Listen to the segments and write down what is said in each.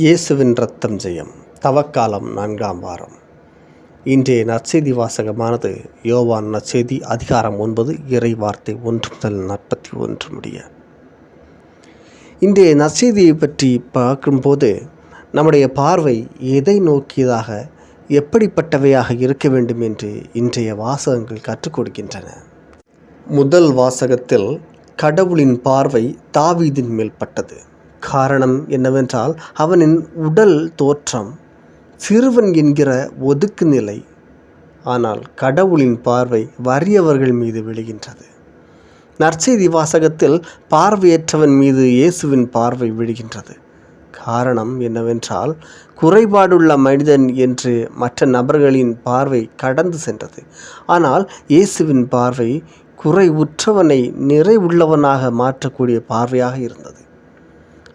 இயேசுவின் ரத்தம் ஜெயம். தவக்காலம் நான்காம் வாரம். இன்றைய நற்செய்தி வாசகமானது யோவான் நற்செய்தி அதிகாரம் ஒன்பது இறை வார்த்தை ஒன்று முதல் நாற்பத்தி ஒன்று முடிய. இன்றைய நற்செய்தியை பற்றி பார்க்கும்போது நம்முடைய பார்வை எதை நோக்கியதாக எப்படிப்பட்டவையாக இருக்க வேண்டும் என்று இன்றைய வாசகங்கள் கற்றுக் கொடுக்கின்றன. முதல் வாசகத்தில் கடவுளின் பார்வை தாவீதின் மேல் பட்டது. காரணம் என்னவென்றால் அவனின் உடல் தோற்றம் சிறுவன் என்கிற ஒதுக்கு நிலை. ஆனால் கடவுளின் பார்வை வறியவர்கள் மீது விழுகின்றது. நற்செய்தி வாசகத்தில் பார்வையற்றவன் மீது இயேசுவின் பார்வை விழுகின்றது. காரணம் என்னவென்றால் குறைபாடுள்ள மனிதன் என்று மற்ற நபர்களின் பார்வை கடந்து சென்றது. ஆனால் இயேசுவின் பார்வை குறைவுற்றவனை நிறைவுள்ளவனாக மாற்றக்கூடிய பார்வையாக இருந்தது.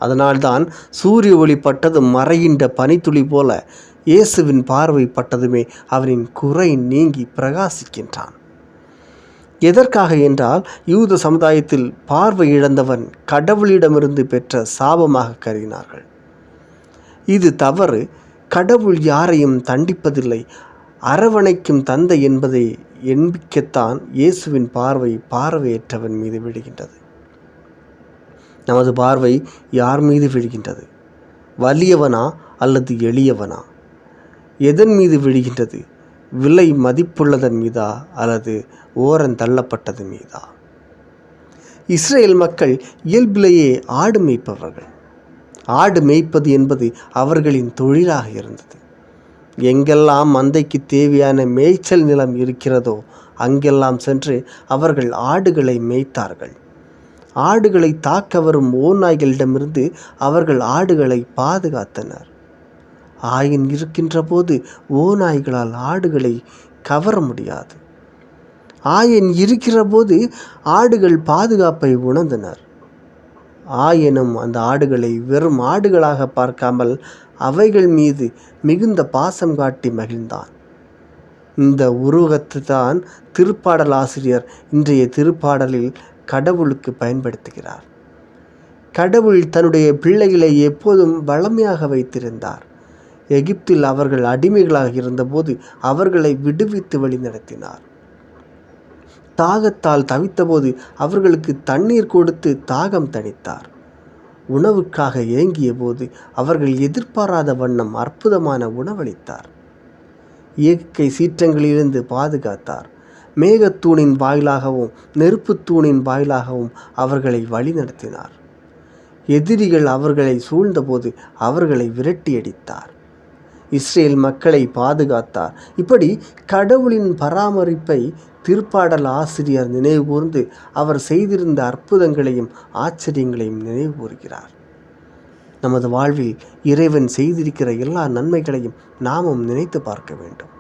அதனால்தான் சூரிய ஒளி பட்டது மறைகின்ற பனித்துளி போல இயேசுவின் பார்வை பட்டதுமே அவனின் குறை நீங்கி பிரகாசிக்கின்றான். எதற்காக என்றால் யூத சமுதாயத்தில் பார்வை இழந்தவன் கடவுளிடமிருந்து பெற்ற சாபமாக கருதினார்கள். இது தவறு. கடவுள் யாரையும் தண்டிப்பதில்லை. அரவணைக்கும் தந்தை என்பதை எண்பிக்கத்தான் இயேசுவின் பார்வை பார்வையற்றவன் மீது விடுகின்றது நமது பார்வை யார் மீது விழுகின்றது? வலியவனா அல்லது எளியவனா? எதன் மீது விழுகின்றது? விலை மதிப்புள்ளதன் மீதா அல்லது ஓரன் தள்ளப்பட்டது மீதா? இஸ்ரேல் மக்கள் இயல்பிலேயே ஆடு மேய்ப்பவர்கள். ஆடு மேய்ப்பது என்பது அவர்களின் தொழிலாக இருந்தது. எங்கெல்லாம் மந்தைக்கு தேவையான மேய்ச்சல் நிலம் இருக்கிறதோ அங்கெல்லாம் சென்று அவர்கள் ஆடுகளை மேய்த்தார்கள். ஆடுகளை தாக்க வரும் ஓநாய்களிடமிருந்து அவர்கள் ஆடுகளை பாதுகாத்தனர். ஆயின் இருக்கின்ற போது ஓநாய்களால் ஆடுகளை கவர முடியாது. ஆயன் இருக்கிற போது ஆடுகள் பாதுகாப்பை உணர்ந்தனர். ஆயனும் அந்த ஆடுகளை வெறும் ஆடுகளாக பார்க்காமல் அவைகள் மீது மிகுந்த பாசம் காட்டி மகிழ்ந்தான். இந்த உருவகத்தை தான் திருப்பாடல் ஆசிரியர் இன்றைய திருப்பாடலில் கடவுளுக்கு பயன்படுத்துகிறார். கடவுள் தன்னுடைய பிள்ளைகளை எப்போதும் வளமையாக வைத்திருந்தார். எகிப்தில் அவர்கள் அடிமைகளாக இருந்தபோது அவர்களை விடுவித்து வழிநடத்தினார் தாகத்தால் தவித்தபோது அவர்களுக்கு தண்ணீர் கொடுத்து தாகம் தணித்தார். உணவுக்காக ஏங்கிய போது அவர்கள் எதிர்பாராத வண்ணம் அற்புதமான உணவளித்தார். இயற்கை சீற்றங்களிலிருந்து பாதுகாத்தார். மேகத்தூணின் வாயிலாகவும் நெருப்புத்தூணின் வாயிலாகவும் அவர்களை வழிநடத்தினார். எதிரிகள் அவர்களை சூழ்ந்தபோது அவர்களை விரட்டியடித்தார். இஸ்ரேல் மக்களை பாதுகாத்தார். இப்படி கடவுளின் பராமரிப்பை திருப்பாடல் ஆசிரியர் நினைவுகூர்ந்து அவர் செய்திருந்த அற்புதங்களையும் ஆச்சரியங்களையும் நினைவுகூர்கிறார் நமது வாழ்வில் இறைவன் செய்திருக்கிற எல்லா நன்மைகளையும் நாமும் நினைத்து பார்க்க வேண்டும்.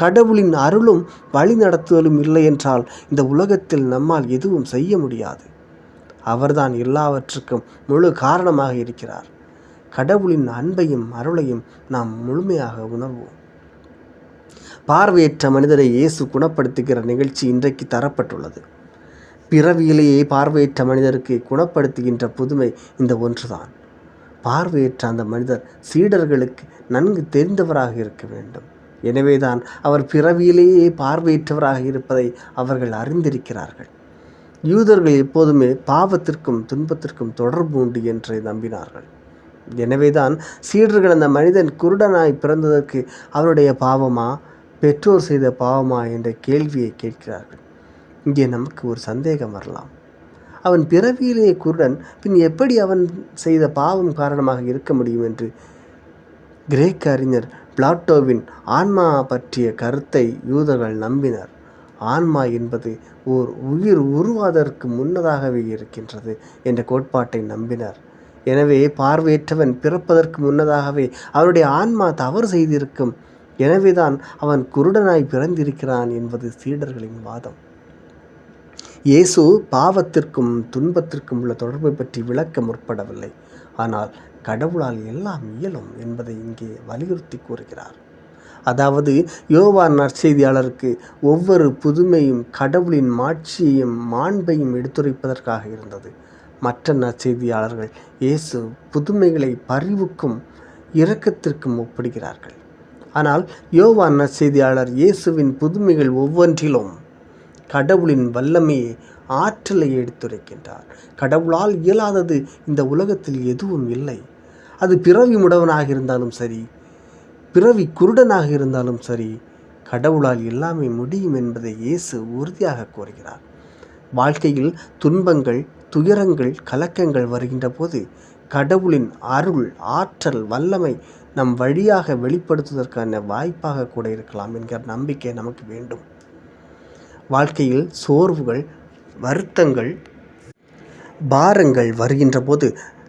கடவுளின் அருளும் வழி நடத்துதலும் இல்லை என்றால் இந்த உலகத்தில் நம்மால் எதுவும் செய்ய முடியாது. அவர்தான் எல்லாவற்றுக்கும் முழு காரணமாக இருக்கிறார். கடவுளின் அன்பையும் அருளையும் நாம் முழுமையாக உணர்வோம். பார்வையற்ற மனிதரை இயேசு குணப்படுத்துகிற நிகழ்ச்சி இன்றைக்கு தரப்பட்டுள்ளது. பிறவியிலேயே பார்வையற்ற மனிதருக்கு குணப்படுத்துகின்ற புதுமை இந்த ஒன்றுதான். பார்வையற்ற அந்த மனிதர் சீடர்களுக்கு நன்கு தெரிந்தவராக இருக்க வேண்டும். எனவேதான் அவர் பிறவியிலேயே பார்வையற்றவராக இருப்பதை அவர்கள் அறிந்திருக்கிறார்கள். யூதர்கள் எப்போதுமே பாவத்திற்கும் துன்பத்திற்கும் தொடர்பு உண்டு என்று நம்பினார்கள். எனவேதான் சீடர்கள் அந்த மனிதன் குருடனாய் பிறந்ததற்கு அவருடைய பாவமா பெற்றோர் செய்த பாவமா என்ற கேள்வியை கேட்கிறார்கள். இங்கே நமக்கு ஒரு சந்தேகம் வரலாம். அவன் பிறவியிலேயே குருடன் பின் எப்படி அவன் செய்த பாவம் காரணமாக இருக்க முடியும் என்று கிரேக்க அறிஞர் பிளாட்டோவின் ஆன்மா பற்றிய கருத்தை யூதர்கள் நம்பினர். ஆன்மா என்பது ஓர் உயிர் உருவாதற்கு முன்னதாகவே இருக்கின்றது என்ற கோட்பாட்டை நம்பினர். எனவே பார்வையற்றவன் பிறப்பதற்கு முன்னதாகவே அவனுடைய ஆன்மா தவறு செய்திருக்கும். எனவேதான் அவன் குருடனாய் பிறந்திருக்கிறான் என்பது சீடர்களின் வாதம். இயேசு பாவத்திற்கும் துன்பத்திற்கும் உள்ள தொடர்பை பற்றி விளக்க முற்படவில்லை. ஆனால் கடவுளால் எல்லாம் இயலும் என்பதை இங்கே வலியுறுத்தி கூறுகிறார். அதாவது யோவான் நற்செய்தியாளருக்கு ஒவ்வொரு புதுமையும் கடவுளின் மாட்சியையும் மாண்பையும் எடுத்துரைப்பதற்காக இருந்தது. மற்ற நற்செய்தியாளர்கள் இயேசு புதுமைகளை பரிவுக்கும் இரக்கத்திற்கும் ஒப்பிடுகிறார்கள். ஆனால் யோவான் நற்செய்தியாளர் இயேசுவின் புதுமைகள் ஒவ்வொன்றிலும் கடவுளின் வல்லமையை ஆற்றலை எடுத்துரைக்கின்றார். கடவுளால் இயலாதது இந்த உலகத்தில் எதுவும் இல்லை. அது பிறவி முடவனாக இருந்தாலும் சரி பிறவி குருடனாக இருந்தாலும் சரி கடவுளால் எல்லாமே முடியும் என்பதை இயேசு உறுதியாக கூறுகிறார். வாழ்க்கையில் துன்பங்கள் துயரங்கள் கலக்கங்கள் வருகின்ற போது கடவுளின் அருள் ஆற்றல் வல்லமை நம் வழியாக வெளிப்படுத்துவதற்கான வாய்ப்பாக கூட இருக்கலாம் என்கிற நம்பிக்கை நமக்கு வேண்டும். வாழ்க்கையில் சோர்வுகள் வருத்தங்கள் பாரங்கள் வருகின்ற போது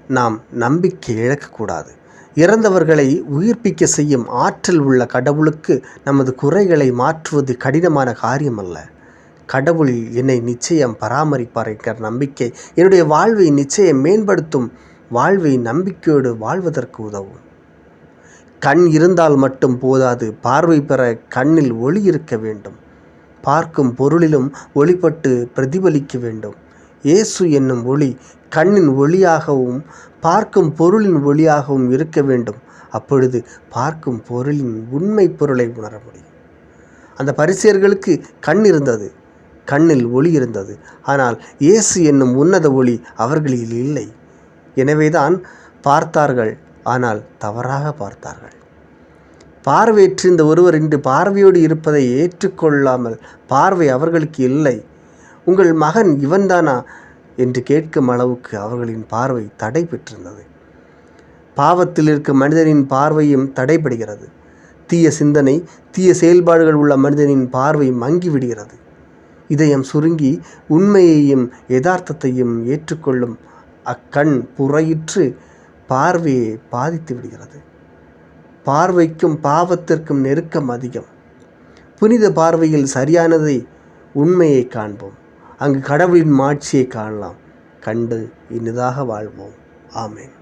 நாம் நம்பிக்கை இழக்கக்கூடாது. இறந்தவர்களை உயிர்ப்பிக்க செய்யும் ஆற்றல் உள்ள கடவுளுக்கு நமது குறைகளை மாற்றுவது கடினமான காரியம் அல்ல கடவுள் என்னை நிச்சயம் பராமரிப்பார் என்கிற நம்பிக்கை என்னுடைய வாழ்வை நிச்சயம் மேம்படுத்தும் வாழ்வை நம்பிக்கையோடு வாழ்வதற்கு உதவும். கண் இருந்தால் மட்டும் போதாது பார்வை பெற கண்ணில் ஒளி இருக்க வேண்டும். பார்க்கும் பொருளிலும் ஒளிப்பட்டு பிரதிபலிக்க வேண்டும். இயேசு என்னும் ஒளி கண்ணின் ஒளியாகவும் பார்க்கும் பொருளின் ஒளியாகவும் இருக்க வேண்டும். அப்பொழுது பார்க்கும் பொருளின் உண்மை பொருளை உணர முடியும். அந்த பரிசியர்களுக்கு கண் இருந்தது. கண்ணில் ஒளி இருந்தது. ஆனால் இயேசு என்னும் உன்னத ஒளி அவர்களில் இல்லை. எனவேதான் பார்த்தார்கள். ஆனால் தவறாக பார்த்தார்கள். பார்வையற்றிருந்த ஒருவர் இன்று பார்வையோடு இருப்பதை ஏற்றுக்கொள்ளாமல் பார்வை அவர்களுக்கு இல்லை. உங்கள் மகன் இவன்தானா? என்று கேட்கும் அளவுக்கு அவர்களின் பார்வை தடை பெற்றிருந்தது பாவத்தில் இருக்கும் மனிதனின் பார்வையும் தடைபடுகிறது. தீய சிந்தனை தீய செயல்பாடுகள் உள்ள மனிதனின் பார்வை மங்கிவிடுகிறது. இதயம் சுருங்கி உண்மையையும் யதார்த்தத்தையும் ஏற்றுக்கொள்ளும் அக்கண் புறையிற்று பார்வையை பாதித்து விடுகிறது. பார்வைக்கும் பாவத்திற்கும் நெருக்கம் அதிகம். புனித பார்வையில் சரியானதை உண்மையை காண்போம். அங்கு கடவுளின் மாட்சியை காணலாம். கண்டு இனிதாக வாழ்வோம். ஆமேன்.